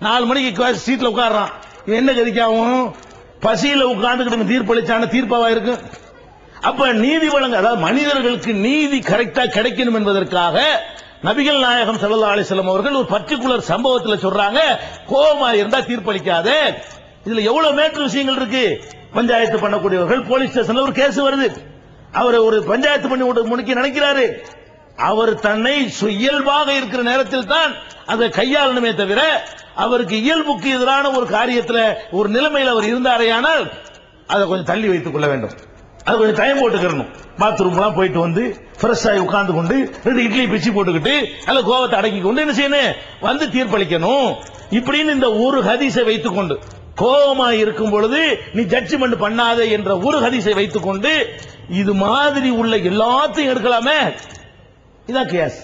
நாலு மணிக்கு சீட்ல உட்காடுறான் என்ன கதிக்காவும்? பசியில உட்கார்ந்துக்கிட்டு தீர்ப்பளிச்சான தீர்ப்பாவா இருக்கு? அப்ப நீதி வழங்க அதாவது மனிதர்களுக்கு நீதி கரெக்டா கிடைக்கணும் என்பதற்காக நபிகள் நாயகம் சல்லா அலைஹி அவர்கள் ஒரு பர்டிகுலர் சம்பவத்தில் சொல்றாங்க. கோபமா இருந்தா தீர்ப்பளிக்காத. இதுல எவ்வளவு மேற்று விஷயங்கள் இருக்கு? பஞ்சாயத்து பண்ணக்கூடியவர்கள் போலீஸ் ஸ்டேஷன்ல ஒரு கேஸ் வருது. அவர் ஒரு பஞ்சாயத்து பண்ணி முடிக்க நினைக்கிறாரு. அவர் தன்னை இயல்பாக இருக்கிற நேரத்தில் தான் அதை கையாளணுமே தவிர அவருக்கு இயல்புக்கு எதிரான ஒரு காரியத்துல ஒரு நிலைமையில் அவர் இருந்தாரேயானால் அதை கொஞ்சம் தள்ளி வைத்துக் கொள்ள வேண்டும். அது கொஞ்சம் டைம் போட்டுக்கிறணும். பாத்ரூம் எல்லாம் போயிட்டு வந்து ஃப்ரெஷ் ஆகி உட்கார்ந்து கொண்டு ரெண்டு இட்லி பிச்சு போட்டுக்கிட்டு அல்ல கோவத்தை அடக்கி கொண்டு என்ன செய்யணும்? வந்து தீர்ப்பளிக்கணும். இப்படின்னு இந்த ஒரு ஹதீஸை வைத்துக் கொண்டு கோபமா இருக்கும் பொழுது நீ ஜட்ஜ்மெண்ட் பண்ணாத என்ற ஒரு ஹதீஸை வைத்துக் கொண்டு இது மாதிரி உள்ள எல்லாத்தையும் எடுக்கலாமே? இதான் கேஸ்.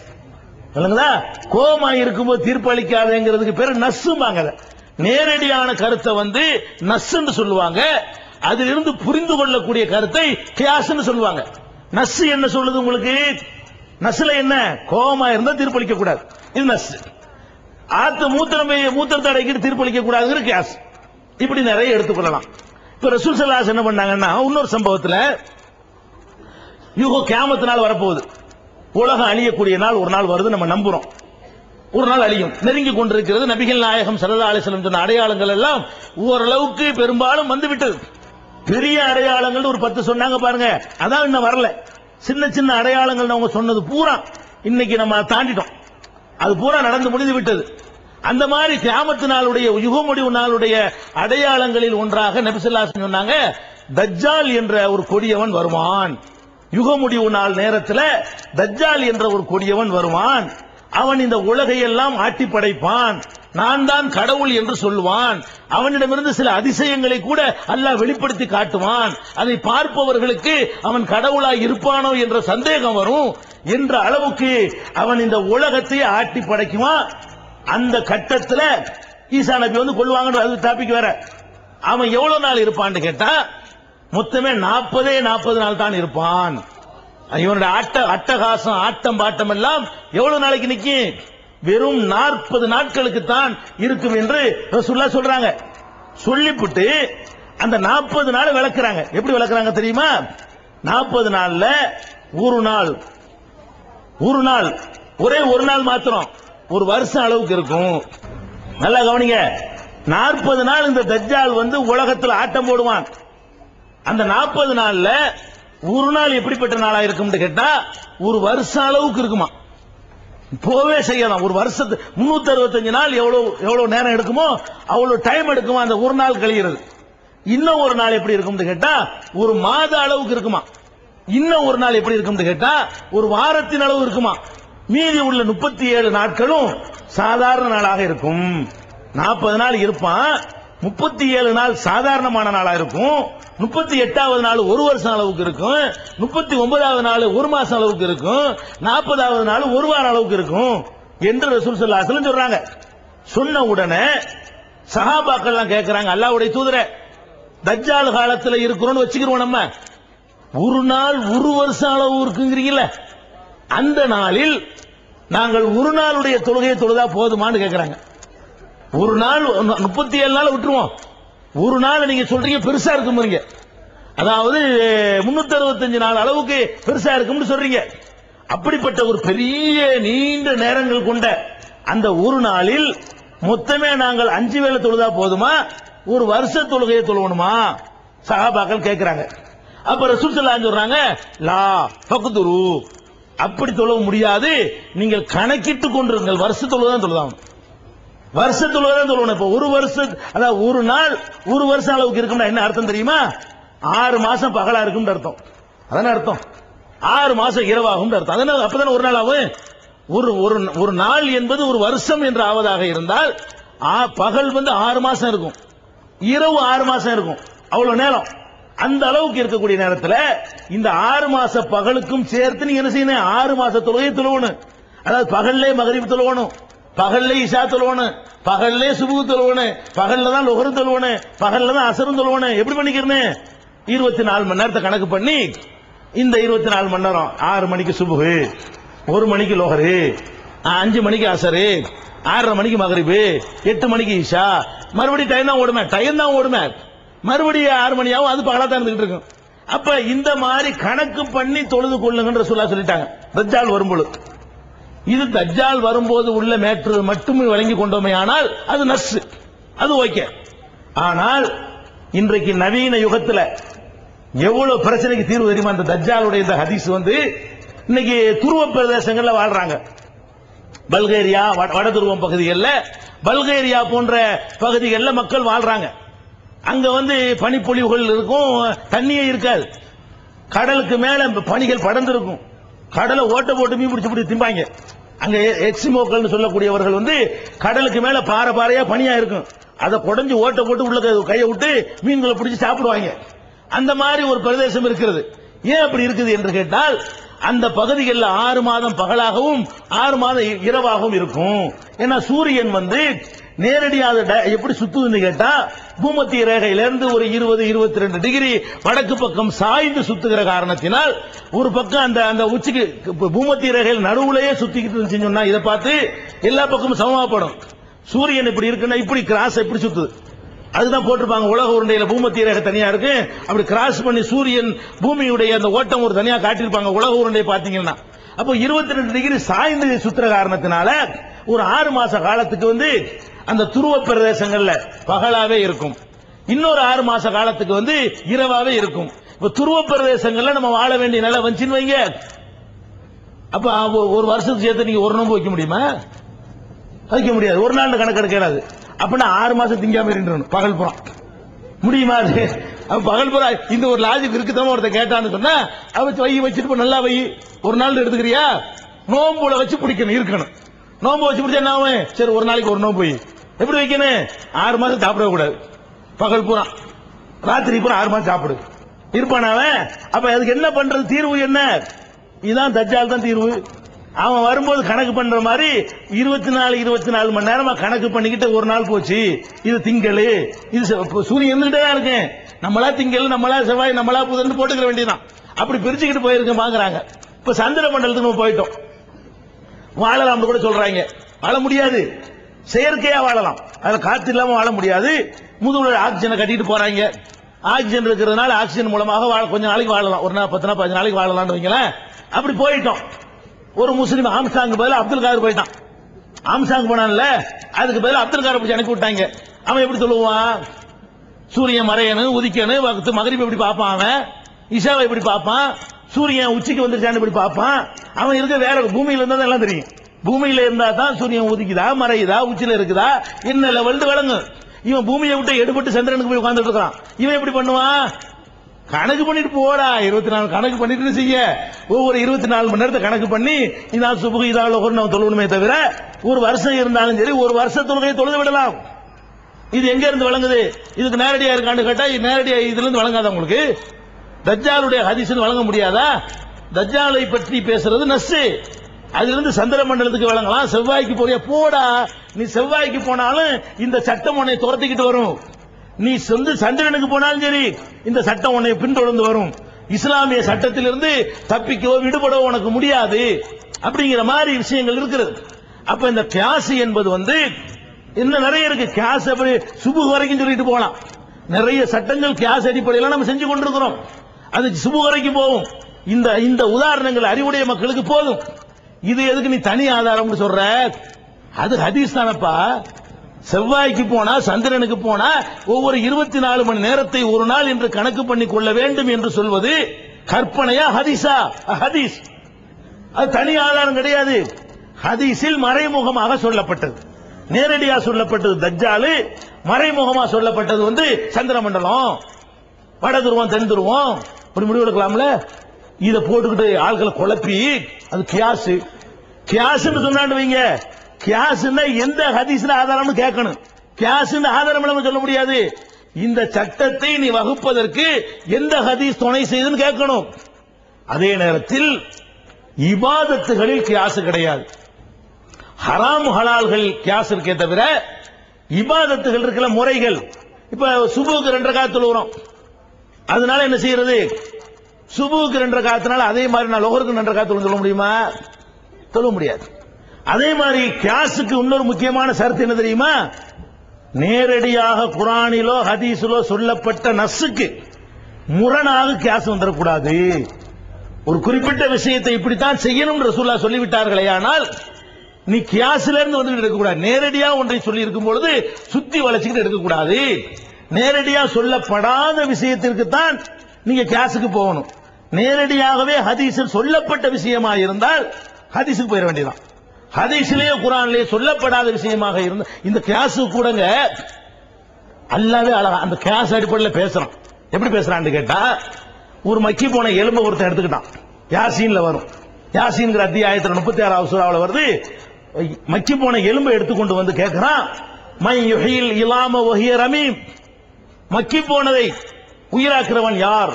இல்லைங்களா கோபமா இருக்கும்போது தீர்ப்பளிக்காதங்கிறதுக்கு பேர் நஸ்ஸும்பாங்க நேரடியான கருத்தை வந்து நஸ்ன்னு சொல்லுவாங்க. அதிலிருந்து புரிந்து கொள்ளக்கூடிய கருத்தை கியாஸ்ன்னு சொல்லுவாங்க. நஸ் என்ன சொல்லுது உங்களுக்கு? நஸ்ல என்ன? கோபமா இருந்தா தீர்ப்பளிக்க கூடாது இது நஸ் ஆத்து மூத்திரம் மூத்திரத்தை அடைக்கிட்டு தீர்ப்பளிக்க கூடாதுங்கிற கியாஸ். இப்படி நிறைய எடுத்துக்கொள்ளலாம். இப்ப ரசூல் சல்லாஸ் என்ன பண்ணாங்கன்னா இன்னொரு சம்பவத்துல யூகோ கேமத்தினால் நாள் வரப்போகுது. உலகம் அழியக்கூடிய நாள் ஒரு நாள் வருது நம்ம நம்புறோம். ஒரு நாள் அழியும். நெருங்கி கொண்டிருக்கிறது நபிகள் நாயகம் சல்லா அலிஸ்லம் சொன்ன அடையாளங்கள் எல்லாம் ஓரளவுக்கு பெரும்பாலும் வந்து விட்டது பெரிய அடையாளங்கள் ஒரு பத்து சொன்னாங்க பாருங்க. அதான் இன்னும் வரல. சின்ன சின்ன அடையாளங்கள் அவங்க சொன்னது பூரா இன்னைக்கு நம்ம தாண்டிட்டோம். அது பூரா நடந்து முடிந்து விட்டது. அந்த மாதிரி கிராமத்து நாளுடைய யுகமுடிவு நாளுடைய அடையாளங்களில் ஒன்றாக நபிசுல்லாஸ் சொன்னாங்க தஜ்ஜால் என்ற ஒரு கொடியவன் வருவான். யுக முடிவு நாள் நேரத்தில் தஜ்ஜால் என்ற ஒரு கொடியவன் வருவான். அவன் இந்த உலகையெல்லாம் ஆட்டி படைப்பான். நான் தான் கடவுள் என்று சொல்லுவான். அவனிடமிருந்து சில அதிசயங்களை கூட அல்லாஹ் வெளிப்படுத்தி காட்டுவான். அதை பார்ப்பவர்களுக்கு அவன் கடவுளாய் இருப்பானோ என்ற சந்தேகம் வரும். என்ற அளவுக்கு அவன் இந்த உலகத்தை ஆட்டி படைக்குவான். அந்த கட்டத்தில் ஈசா நபி வந்து கொள்வாங்கன்ற அது டாபிக் வேற. அவன் எவ்வளவு நாள் இருப்பான்னு கேட்டா மொத்தமே நாற்பதே நாற்பது நாள் தான் இருப்பான். இவனுடைய அட்ட அட்டகாசம் ஆட்டம் பாட்டம் எல்லாம் எவ்வளவு நாளைக்கு நிக்கும் வெறும் நாற்பது நாட்களுக்கு தான் இருக்கும் என்று ரசூல்லா சொல்றாங்க. சொல்லிப்புட்டு அந்த நாற்பது நாள் விளக்குறாங்க. எப்படி விளக்குறாங்க தெரியுமா? நாற்பது நாள்ல ஒரு நாள் ஒரு நாள் ஒரே ஒரு நாள் மாத்திரம் ஒரு வருஷம் அளவுக்கு இருக்கும். நல்லா கவனிங்க. நாற்பது நாள் இந்த தஜ்ஜால் வந்து உலகத்தில் ஆட்டம் போடுவான். அந்த நாற்பது நாள்ல ஒரு நாள் எப்படிப்பட்ட நாளா இருக்கும்னு கேட்டா ஒரு வருஷம் அளவுக்கு இருக்குமா? போவே செய்யலாம். ஒரு வருஷத்து முன்னூத்தி அறுபத்தஞ்சு நாள் எவ்வளவு எவ்வளவு நேரம் எடுக்குமோ அவ்வளவு டைம் எடுக்குமா? அந்த ஒரு நாள் கழிகிறது. இன்னும் ஒரு நாள் எப்படி இருக்கும்னு கேட்டா ஒரு மாத அளவுக்கு இருக்குமா? இன்னும் ஒரு நாள் எப்படி இருக்கும்னு கேட்டா ஒரு வாரத்தின் அளவு இருக்குமா? மீதி உள்ள முப்பத்தி ஏழு நாட்களும் சாதாரண நாளாக இருக்கும். நாற்பது நாள் இருப்பான் முப்பத்தி ஏழு நாள் சாதாரணமான நாளா இருக்கும். முப்பத்தி எட்டாவது நாள் ஒரு வருஷம் அளவுக்கு இருக்கும். முப்பத்தி ஒன்பதாவது நாள் ஒரு மாசம் அளவுக்கு இருக்கும். நாற்பதாவது நாள் ஒரு வாரம் அளவுக்கு இருக்கும். என்று ரசூல் ஸல்லல்லாஹு சொல்றாங்க. சொன்ன உடனே சஹாபாக்கள்லாம் கேட்கிறாங்க அல்லாவுடைய தூதர தஜ்ஜால் காலத்துல இருக்கிறோம்னு வச்சுக்கிறோம் நம்ம. ஒரு நாள் ஒரு வருஷம் அளவு இருக்குங்கிறீங்கல்ல. அந்த நாளில் நாங்கள் ஒரு நாளுடைய தொழுகையை தொழுதா போதுமான்னு கேட்கிறாங்க ஒரு நாள் முப்பத்தி ஏழு நாள் விட்டுருவோம். ஒரு நாள் நீங்க சொல்றீங்க பெருசா இருக்கும்ங்க அதாவது முன்னூத்தி அறுபத்தஞ்சு நாள் அளவுக்கு பெருசா இருக்கும்னு சொல்றீங்க. அப்படிப்பட்ட ஒரு பெரிய நீண்ட நேரங்கள் கொண்ட அந்த ஒரு நாளில் மொத்தமே நாங்கள் அஞ்சு வேளை தொழுதா போதுமா? ஒரு வருஷ தொழுகையை தொழுவணுமா? சகாபாக்கள் கேட்கிறாங்க அப்ப ரசூல் ஸல்லல்லாஹு சொல்றாங்க லா பகுதுரு அப்படி தொழ முடியாது. நீங்கள் கணக்கிட்டு கொண்டிருங்கள் வருஷ தொழுதான் தொழுதாகணும். வருஷத்துல தான் சொல்லணும். இப்ப ஒரு வருஷம் அதாவது ஒரு நாள் ஒரு வருஷம் அளவுக்கு இருக்கும்னா என்ன அர்த்தம் தெரியுமா? ஆறு மாசம் பகலா இருக்கும் அர்த்தம். அதான அர்த்தம்? ஆறு மாசம் இரவாகும் அர்த்தம். அதனால அப்பதானே ஒரு நாள் ஆகும்? ஒரு ஒரு ஒரு நாள் என்பது ஒரு வருஷம் என்று ஆவதாக இருந்தால் பகல் வந்து ஆறு மாசம் இருக்கும். இரவு ஆறு மாசம் இருக்கும். அவ்வளவு நேரம். அந்த அளவுக்கு இருக்கக்கூடிய நேரத்தில் இந்த ஆறு மாச பகலுக்கும் சேர்த்து நீங்க என்ன செய்யணும்? ஆறு மாச தொழுகை தொழுவணும் அதாவது பகல்லே மகரிப்பு தொழுவணும் பகல்ல இஷா தொழுவனு பகல்லே சுபு தொழுவணும். பகல்ல தான் லொஹரு தொழுவனு பகல்ல தான் அசரும் தொழுவனு எப்படி பண்ணிக்கிறேன்னு இருபத்தி நாலு மணி நேரத்தை கணக்கு பண்ணி இந்த இருபத்தி நாலு மணி நேரம் ஆறு மணிக்கு சுபுகு ஒரு மணிக்கு லோகரு அஞ்சு மணிக்கு அசரு ஆறரை மணிக்கு மகரிபு எட்டு மணிக்கு ஈஷா மறுபடியும் டைம் தான் ஓடுமே. டைம் தான் ஓடுமே. மறுபடியும் ஆறு மணியாவும் அது பகலா தான் இருந்துகிட்டு இருக்கும். அப்ப இந்த மாதிரி கணக்கு பண்ணி தொழுது கொள்ளுங்கன்ற சொல்ல சொல்லிட்டாங்க. ரஜால் வரும்பொழுது இது தஜ்ஜால் வரும்போது உள்ள மேற்று மட்டுமே வழங்கி கொண்டோமே ஆனால் அது நஸ் அது ஓகே. ஆனால் இன்றைக்கு நவீன யுகத்தில் எவ்வளவு பிரச்சனைக்கு தீர்வு தெரியுமா? அந்த தஜ்ஜாலுடைய இந்த ஹதீஸ் வந்து இன்னைக்கு துருவ பிரதேசங்கள்ல வாழ்றாங்க. பல்கேரியா வட- வடதுருவம் பகுதிகளில் பல்கேரியா போன்ற பகுதிகளில் மக்கள் வாழ்றாங்க. அங்க வந்து பனிப்பொழிவுகள் இருக்கும் தண்ணியே இருக்காது. கடலுக்கு மேல பனிகள் படர்ந்திருக்கும். கடலை ஓட்ட போட்டு மீன் பிடிச்சி பிடிச்சி திம்பாங்க. அங்க எக்ஸிமோக்கள் சொல்லக்கூடியவர்கள் வந்து கடலுக்கு மேல பாறை பாறையா பனியா இருக்கும். அதை குடஞ்சு ஓட்ட போட்டு உள்ள கையை விட்டு மீன்களை பிடிச்சி சாப்பிடுவாங்க. அந்த மாதிரி ஒரு பிரதேசம் இருக்கிறது. ஏன் அப்படி இருக்குது என்று கேட்டால் அந்த பகுதிகளில் ஆறு மாதம் பகலாகவும் ஆறு மாதம் இ- இரவாகவும் இருக்கும். ஏன்னா சூரியன் வந்து நேரடியாக ட- எப்படி சுத்துதுன்னு கேட்டா பூமத்திய ரேகையிலிருந்து ஒரு இருபது இருபத்தி ரெண்டு டிகிரி வடக்கு பக்கம் சாய்ந்து சுத்துகிற காரணத்தினால் ஒரு பக்கம் அந்த அந்த உச்சிக்கு பூமத்திய ரேகையில் நடுவுலயே சுத்திக்கிட்டு இருந்துச்சுன்னு சொன்னா இதை பார்த்து எல்லா பக்கமும் சமமாப்படும். சூரியன் இப்படி இருக்குன்னா இப்படி கிராஸ் எப்படி சுத்துது. அதுதான் போட்டிருப்பாங்க உலக உருண்டையில பூமத்திய ரேகை தனியா இருக்கு. அப்படி கிராஸ் பண்ணி சூரியன் பூமியுடைய அந்த ஓட்டம் ஒரு தனியா காட்டியிருப்பாங்க உலக உருண்டை பாத்தீங்கன்னா அப்போ இருபத்தி ரெண்டு டிகிரி சாய்ந்து சுத்துற காரணத்தினால ஒரு ஆறு மாச காலத்துக்கு வந்து அந்த துருவ பிரதேசங்கள்ல பகலாவே இருக்கும். இன்னொரு ஆறு மாச காலத்துக்கு வந்து இரவாவே இருக்கும். இப்ப துருவ பிரதேசங்கள்ல நம்ம வாழ வேண்டிய நிலை வந்துச்சுன்னு வைங்க. அப்ப அவ- ஒரு வருஷத்துக்கு சேர்த்து நீங்க ஒரு நோம்பு வைக்க முடியுமா? வைக்க முடியாது. ஒரு நாள் கணக்கு எடுக்கிறாது அப்படின்னா ஆறு மாசம் திங்காம இருந்துடணும். பகல் புறம் முடியுமா அது? பகல் புறா இந்த ஒரு லாஜிக் இருக்குதான் ஒருத்தன் கேட்டான்னு சொன்னா அவ வை வச்சுட்டு நல்லா வை. ஒரு நாள் எடுத்துக்கிறியா? நோம்புல வச்சு பிடிக்கணும் இருக்கணும். நோம்பு வச்சு பிடிச்சா என்ன ஆகும்? சரி ஒரு நாளைக்கு ஒரு நோம்பு போய். எப்படி வைக்கணும்? ஆறு மாசம் சாப்பிடவே கூடாது. பகல் பூரா. ராத்திரி பூரா ஆறு மாசம் சாப்பிடு. இருப்பான் அவன்? அப்ப அதுக்கு என்ன பண்றது? தீர்வு என்ன? இதுதான் தஜ்ஜால் தான் தீர்வு. அவன் வரும்போது கணக்கு பண்ற மாதிரி இருபத்தி நாலு இருபத்தி நாலு மணி நேரமா கணக்கு பண்ணிக்கிட்டு ஒரு நாள் போச்சு. இது திங்கள். இது சூரியன் இருந்துகிட்டே தான் இருக்கேன் நம்மளா திங்கள் நம்மளா செவ்வாய் நம்மளா புதன் போட்டுக்கிற வேண்டியதான் அப்படி பிரிச்சுக்கிட்டு போயிருக்கேன் பாக்குறாங்க. இப்ப சந்திர மண்டலத்துக்கு நம்ம போயிட்டோம். வாழலாம்னு கூட சொல்றாங்க. வாழ முடியாது. செயற்கையா வாழலாம். அதுல காத்து இல்லாம வாழ முடியாது. முதுகுல ஆக்சிஜனை கட்டிட்டு போறாங்க. ஆக்சிஜன் இருக்கிறதுனால ஆக்சிஜன் மூலமாக வாழ கொஞ்ச நாளைக்கு வாழலாம். ஒரு நாள் பத்து நாள் பதினஞ்சு நாளைக்கு வாழலாம்னு வைங்களேன். அப்படி போயிட்டோம். ஒரு முஸ்லீம் ஆம்சாங் பதில் அப்துல் காதர் போயிட்டான். ஆம்சாங் போனான்ல. அதுக்கு பதில் அப்துல் காதர் பிடிச்சி அனுப்பி விட்டாங்க. அவன் எப்படி சொல்லுவான்? சூரியன் மறையணும் உதிக்கணும் வகுத்து மகரிப் எப்படி பார்ப்பான் அவன்? இஷாவை எப்படி பார்ப்பான்? சூரியன் உச்சிக்கு வந்துருச்சான்னு இப்படி பார்ப்பான். அவன் இருக்க வேற பூமியில இருந்தா தான் எல்லாம் தெரியும். பூமியில இருந்தா தான் சூரியன் உதிக்குதா மறையுதா உச்சில இருக்குதா என்ன லெவல்னு விளங்கும். இவன் பூமியை விட்டு எடுபட்டு சந்திரனுக்கு போய் உட்கார்ந்துட்டு இருக்கான். இவன் எப்படி பண்ணுவான்? கணக்கு பண்ணிட்டு போடா. இருபத்தி நாலு கணக்கு பண்ணிட்டு செய்ய. ஒவ்வொரு இருபத்தி நாலு மணி நேரத்தை கணக்கு பண்ணி இதான் சுபுகு இதால ஒரு நம்ம தொழுவணுமே தவிர ஒரு வருஷம் இருந்தாலும் சரி ஒரு வருஷ தொழுகையை தொழுது விடலாம். இது எங்க இருந்து வழங்குது இதுக்கு நேரடியா இருக்கான்னு கேட்டா நேரடியா இதுல இருந்து வழங்காத உங்களுக்கு? தஜ்ஜாலுடைய ஹதீஸ் வழங்க முடியாதா? தஜ்ஜாலை பற்றி பேசுறது நஸ்ஸு அதிலிருந்து சந்திர மண்டலத்துக்கு வழங்கலாம் செவ்வாய்க்கு போறியா? போடா. நீ செவ்வாய்க்கு போனாலும் இந்த சட்டம் உன்னை துரத்திக்கிட்டு வரும். நீ சொந்த சந்திரனுக்கு போனாலும் சரி இந்த சட்டம் உன்னை பின்தொடர்ந்து வரும். இஸ்லாமிய சட்டத்திலிருந்து தப்பிக்கவோ விடுபடவோ உனக்கு முடியாது. அப்படிங்கிற மாதிரி விஷயங்கள் இருக்கிறது. அப்ப இந்த கியாசு என்பது வந்து இன்னும் நிறைய இருக்கு. கியாஸ் அப்படி சுபு வரைக்கும் சொல்லிட்டு போகலாம். நிறைய சட்டங்கள் கியாஸ் அடிப்படையில் நம்ம செஞ்சு கொண்டிருக்கிறோம். அது சுபுகரைக்கு போகும். இந்த இந்த உதாரணங்கள் அறிவுடைய மக்களுக்கு போதும். இது எதுக்கு நீ தனி ஆதாரம்னு சொல்ற? அது ஹதீஸ் தானப்பா. செவ்வாய்க்கு போனா சந்திரனுக்கு போனா ஒவ்வொரு இருபத்தி நாலு மணி நேரத்தை ஒரு நாள் என்று கணக்கு பண்ணி கொள்ள வேண்டும் என்று சொல்வது கற்பனையா ஹதீஸா? ஹதீஸ். அது தனி ஆதாரம் கிடையாது. ஹதீஸில் மறைமுகமாக சொல்லப்பட்டது. நேரடியாக சொல்லப்பட்டது தஜ்ஜாலு மறைமுகமாக சொல்லப்பட்டது வந்து சந்திரமண்டலம். வட துருவம் தென் துருவம் அப்படி முடிவு எடுக்கலாம்ல? இத போட்டுக்கிட்டு ஆட்களை குழப்பி அது கியாசு. கியாஸ்னு சொன்னாண்டு வைங்க கியாஸ்னா எந்த ஹதீஸ்ல ஆதாரம்னு கேட்கணும். கியாஸ்னு ஆதாரம் இல்லாம சொல்ல முடியாது. இந்த சட்டத்தை நீ வகுப்பதற்கு எந்த ஹதீஸ் துணை செய்துன்னு கேட்கணும். அதே நேரத்தில் இபாதத்துகளில் கியாசு கிடையாது. ஹராம் ஹலால்கள் கியாஸ் இருக்கே தவிர இபாதத்துகள் இருக்கிற முறைகள். இப்ப சுபுக்கு ரெண்டரை காலத்தில் வரும் அதனால என்ன செய்யறது? சுபுக்கு ரெண்டு காலத்தினால அதே மாதிரி நான் லோகருக்கு ரெண்டு காலத்துல சொல்ல முடியுமா? சொல்ல முடியாது. அதே மாதிரி கியாஸுக்கு இன்னொரு முக்கியமான சரத்து என்ன தெரியுமா? நேரடியாக குரானிலோ ஹதீஸிலோ சொல்லப்பட்ட நஸ்ஸுக்கு முரணாக கியாஸ் வந்துடக்கூடாது ஒரு குறிப்பிட்ட விஷயத்தை இப்படித்தான் செய்யணும் ரசூல்லா சொல்லிவிட்டார்களே ஆனால் நீ கியாஸ்ல இருந்து வந்து எடுக்கக்கூடாது நேரடியாக ஒன்றை சொல்லி இருக்கும் பொழுது சுத்தி வளைச்சுக்கிட்டு எடுக்கக்கூடாது நேரடியா சொல்லப்படாத விஷயத்திற்கு தான் நீங்க கேஸுக்கு போகணும். நேரடியாகவே ஹதீஸில் சொல்லப்பட்ட விஷயமா இருந்தால் ஹதீஸுக்கு போயிட வேண்டியதான் ஹதீஸிலேயே குரான்லயே சொல்லப்படாத விஷயமாக இருந்த இந்த கேஸு கூடங்க அல்லாவே அழகா அந்த கேஸ் அடிப்படையில் பேசுறான். எப்படி பேசுறான்னு கேட்டா ஒரு மக்கி போன எலும்பை ஒருத்தன் எடுத்துக்கிட்டான். யாசீன்ல வரும். யாசீன்கிற அத்தியாயத்தில் முப்பத்தி ஆறாவது சூறாவில் வருது மக்கி போன எலும்பை எடுத்துக்கொண்டு வந்து கேட்கிறான் மை யுஹில் இலாம ஒஹிய ரமீம். மக்கி போனதை உயிராக்குறவன் யார்?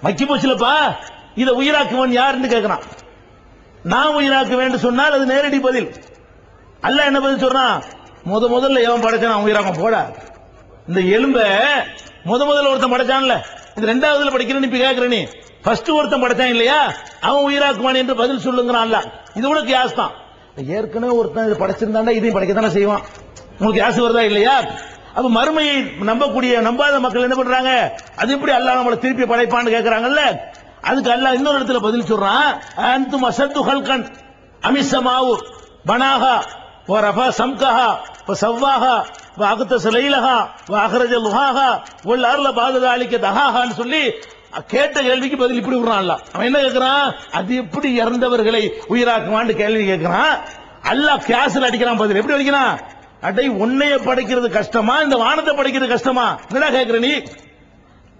மக்கி போச்சுலப்பா? இதை உயிராக்குவன் யாருன்னு கேட்கிறான் நான் உயிராக்க வேண்டும் சொன்னால் அது நேரடி பதில். அல்ல என்ன பதில் சொல்றான்? முத முதல்ல எவன் படைச்சான் அவன் போட. இந்த எலும்ப முத முதல்ல ஒருத்தன் படைச்சான்ல. இது ரெண்டாவதுல படிக்கிறேன்னு இப்ப கேக்குற நீ. ஃபர்ஸ்ட் ஒருத்தன் படைச்சான் இல்லையா? அவன் உயிராக்குவான் என்று பதில் சொல்லுங்கிறான்ல அல்ல. இது கூட கியாஸ் தான் ஏற்கனவே ஒருத்தன் இது படைச்சிருந்தாண்டா இதையும் படைக்கத்தானே செய்வான். உங்களுக்கு கியாஸ் வருதா இல்லையா? அப்ப மறுமையை நம்பக்கூடிய நம்பாத மக்கள் என்ன பண்றாங்க அது எப்படி அல்லாஹ் நம்மளை திருப்பி படைப்பான்னு கேக்குறாங்கல்ல அதுக்கு அல்லாஹ் இன்னொரு இடத்துல பதில் சொல்றான் அன்தும் அசத்து ஹல்கன் அமிசமாவு பனாகா ورفع سمكها فسواها واغطس ليلها واخرج ضحاها والارض بعد ذلك دهاها சொல்லி கேட்ட கேள்விக்கு பதில் இப்படி விடுறான் அல்லாஹ் அவன் என்ன கேக்குறான் அது எப்படி இறந்தவர்களை உயிராக்குவான்னு கேள்வி கேட்கிறான் அல்லாஹ் கியாஸ்ல அடிக்கிறான் பதில் எப்படி அடிக்கிறான் அடை உன்னைய படைக்கிறது கஷ்டமா? இந்த வானத்தை படைக்கிறது கஷ்டமா? என்னடா கேக்குற நீ?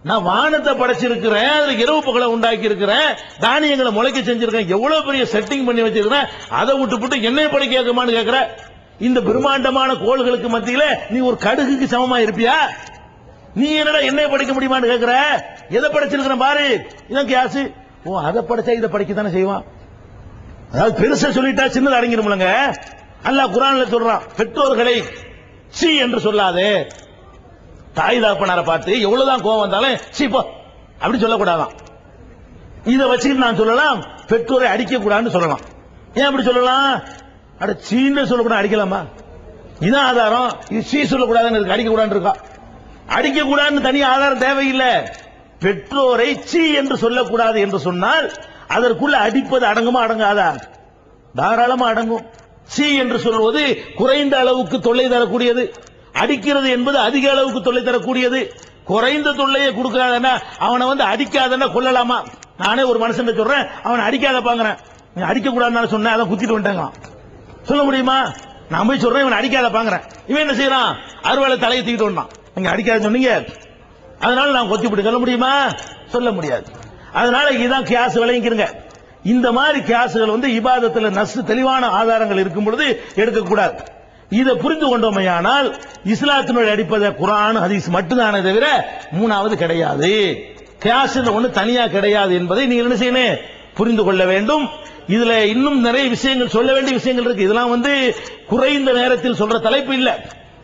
நான் வானத்தை படைச்சிருக்கிறேன் அதுல இரவு பகலை உண்டாக்கி இருக்கிறேன் தானியங்களை முளைக்க செஞ்சிருக்கேன் எவ்வளவு பெரிய செட்டிங் பண்ணி வச்சிருக்கிறேன் அதை விட்டு விட்டு என்னைய படைக்க கேட்குமான்னு கேட்கிற இந்த பிரம்மாண்டமான கோள்களுக்கு மத்தியில நீ ஒரு கடுகுக்கு சமமா இருப்பியா? நீ என்னடா என்னைய படைக்க முடியுமான்னு கேட்கிற எதை படைச்சிருக்கிறேன் பாரு? இதான் கேசு. ஓ அதை படைச்சா இதை படைக்கத்தானே செய்வான்? அதாவது பெருசா சொல்லிட்டா சின்னது அடங்கிடும்லங்க. அல்லாஹ் குரான்ல சொல்றான் பெற்றோர்களை சி என்று சொல்லாதே. தாய் தாப்பனாரை பார்த்து எவ்வளவுதான் கோவம் வந்தாலும் சீ போ அப்படி சொல்லக்கூடாதான். இதை வச்சுக்கிட்டு நான் சொல்லலாம் பெற்றோரை அடிக்க கூடாதுன்னு சொல்லலாம். ஏன் அப்படி சொல்லலாம்? அட சீன்னு சொல்லக்கூடாது அடிக்கலாமா? இதான் ஆதாரம். இது சீ சொல்லக்கூடாதுன்னு அடிக்க கூடாதுன்னு இருக்கா? அடிக்க கூடாதுன்னு தனி ஆதாரம் தேவையில்லை. பெற்றோரை சீ என்று சொல்லக்கூடாது என்று சொன்னால் அதற்குள்ள அடிப்பது அடங்குமா அடங்காதா? தாராளமா அடங்கும். சி என்று சொல்வது குறைந்த அளவுக்கு தொல்லை தரக்கூடியது. அடிக்கிறது என்பது அதிக அளவுக்கு தொல்லை தரக்கூடியது. குறைந்த தொல்லையை கொடுக்காதனா அவனை வந்து அடிக்காதன்னா கொல்லலாமா? நானே ஒரு மனுஷன் சொல்றேன் அவன் அடிக்காத பாங்கிறேன் அடிக்க கூடாதுன்னு சொன்னேன் அதான் குத்திட்டு வந்துட்டாங்க சொல்ல முடியுமா? நான் போய் சொல்றேன் இவன் அடிக்காத பாங்கிறேன் இவன் என்ன செய்யறான்? அறுவாலை தலையை தூக்கிட்டு வந்தான். நீங்க அடிக்காத சொன்னீங்க. அதனால நான் கொத்தி சொல்ல முடியுமா? சொல்ல முடியாது. அதனால இதுதான் கியாஸ் விளங்கிக்கிறங்க இந்த மாதிரி கியாசுகள் வந்து இபாதத்துல நசு தெளிவான ஆதாரங்கள் இருக்கும் பொழுது எடுக்கக்கூடாது இதை புரிந்து கொண்டோமையானால் இஸ்லாத்தினுடைய அடிப்பதை குரான் ஹதீஸ் மட்டும்தானே தவிர மூணாவது கிடையாது. கேஸ் ஒன்று தனியா கிடையாது என்பதை நீங்கள் என்ன செய்யணும்? புரிந்து கொள்ள வேண்டும். இதுல இன்னும் நிறைய விஷயங்கள் சொல்ல வேண்டிய விஷயங்கள் இருக்கு. இதெல்லாம் வந்து குறைந்த நேரத்தில் சொல்ற தலைப்பு இல்லை.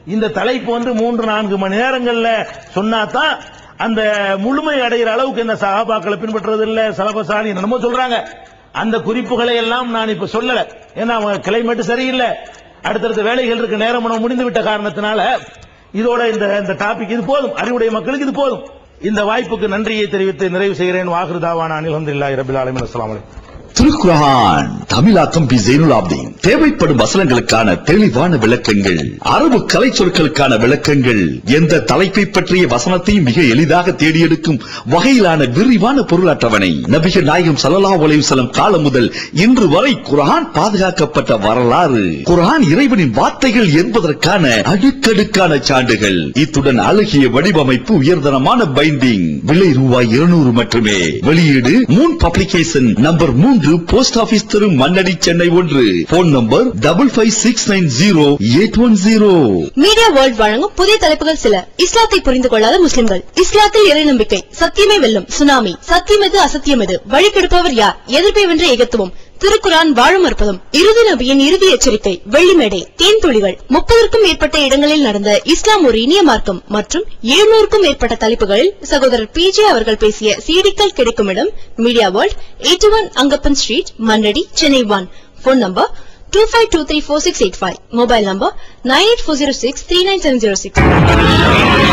இந்த தலைப்பு வந்து மூன்று நான்கு மணி நேரங்கள்ல சொன்னாதான் அந்த முழுமை அடைகிற அளவுக்கு இந்த சகாபாக்களை பின்பற்றுறது இல்ல சலபசாலி என்னமோ சொல்றாங்க. அந்த குறிப்புகளை எல்லாம் நான் இப்ப சொல்லல. ஏன்னா அவங்க கிளைமேட் சரியில்லை. அடுத்தடுத்த வேலைகள் இருக்கு நேரம் முடிந்து விட்ட காரணத்தினால இதோட இந்த இந்த டாபிக் இது போதும். அறிவுடைய மக்களுக்கு இது போதும். இந்த வாய்ப்புக்கு நன்றியை தெரிவித்து நிறைவு செய்கிறேன். வாகுதாவான அனில் அனில் ரபில் ஆலமின். அஸ்லாம் வலைக்கம் திருக்குரான் தமிழாக்கம் பி ஜெயினுலாப்தீன் தேவைப்படும் வசனங்களுக்கான தெளிவான விளக்கங்கள் அரபு கலை சொற்களுக்கான விளக்கங்கள் எந்த தலைப்பை பற்றிய வசனத்தையும் மிக எளிதாக தேடியெடுக்கும் வகையிலான விரிவான பொருள் அட்டவணை நபிகள் நாயகம் சல்லா அலைஹி காலம் முதல் இன்று வரை குரான் பாதுகாக்கப்பட்ட வரலாறு. குரான் இறைவனின் வார்த்தைகள் என்பதற்கான அடுக்கடுக்கான சான்றுகள். இத்துடன் அழகிய வடிவமைப்பு உயர்தனமான பைண்டிங் விலை ரூபாய் இருநூறு மட்டுமே. வெளியீடு மூன் பப்ளிகேஷன் நம்பர் மூன்று போஸ்ட் ஆபீஸ் தெரு மண்ணடி சென்னை ஒன்று. Phone number double five six nine zero eight one zero media world வழங்கும் புதிய தலைப்புகள் சில. இஸ்லாத்தை புரிந்து கொள்ளாத முஸ்லிம்கள். இஸ்லாத்தில் இறை நம்பிக்கை சத்தியமே வெல்லும் சுனாமி. சத்தியம் எது அசத்தியம் எது வழி கெடுப்பவர் யார்? எதிர்ப்பை வென்ற ஏகத்துவம். திருக்குரான் வாழும் அற்புதம். இறுதி நபியின் இறுதி எச்சரிக்கை வெள்ளிமேடை தேன்துளிகள் முப்பதற்கும் மேற்பட்ட இடங்களில் நடந்த இஸ்லாம் ஒரு இனிய மார்க்கம் மற்றும் எழுநூறுக்கும் மேற்பட்ட தலைப்புகளில் சகோதரர் பி ஜே அவர்கள் பேசிய சீடிக்கள் கிடைக்கும் இடம் media world eighty one Angappan street Mannadi Chennai one. Phone number two five two three four six eight five mobile number nine eight four zero six three nine seven zero six